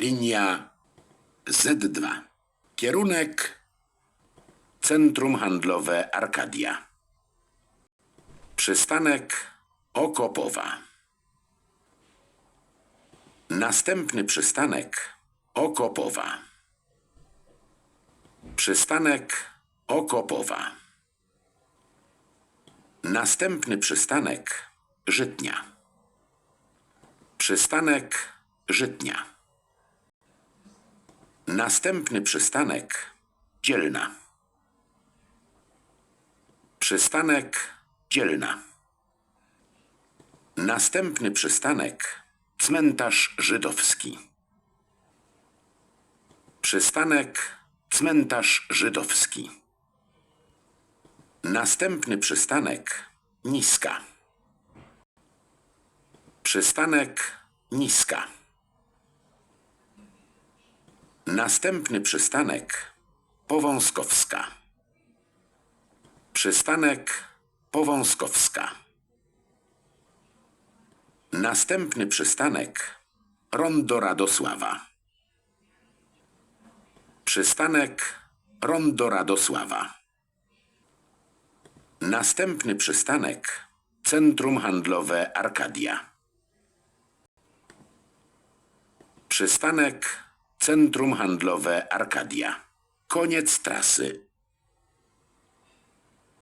Linia Z2. Kierunek Centrum Handlowe Arkadia. Przystanek Okopowa. Następny przystanek Okopowa. Przystanek Okopowa. Następny przystanek Żytnia. Przystanek Żytnia. Następny przystanek Dzielna. Przystanek Dzielna. Następny przystanek Cmentarz Żydowski. Przystanek Cmentarz Żydowski. Następny przystanek Niska. Przystanek Niska. Następny przystanek Powązkowska. Przystanek Powązkowska. Następny przystanek Rondo Radosława. Przystanek Rondo Radosława. Następny przystanek Centrum Handlowe Arkadia. Przystanek Centrum Handlowe Arkadia. Koniec trasy.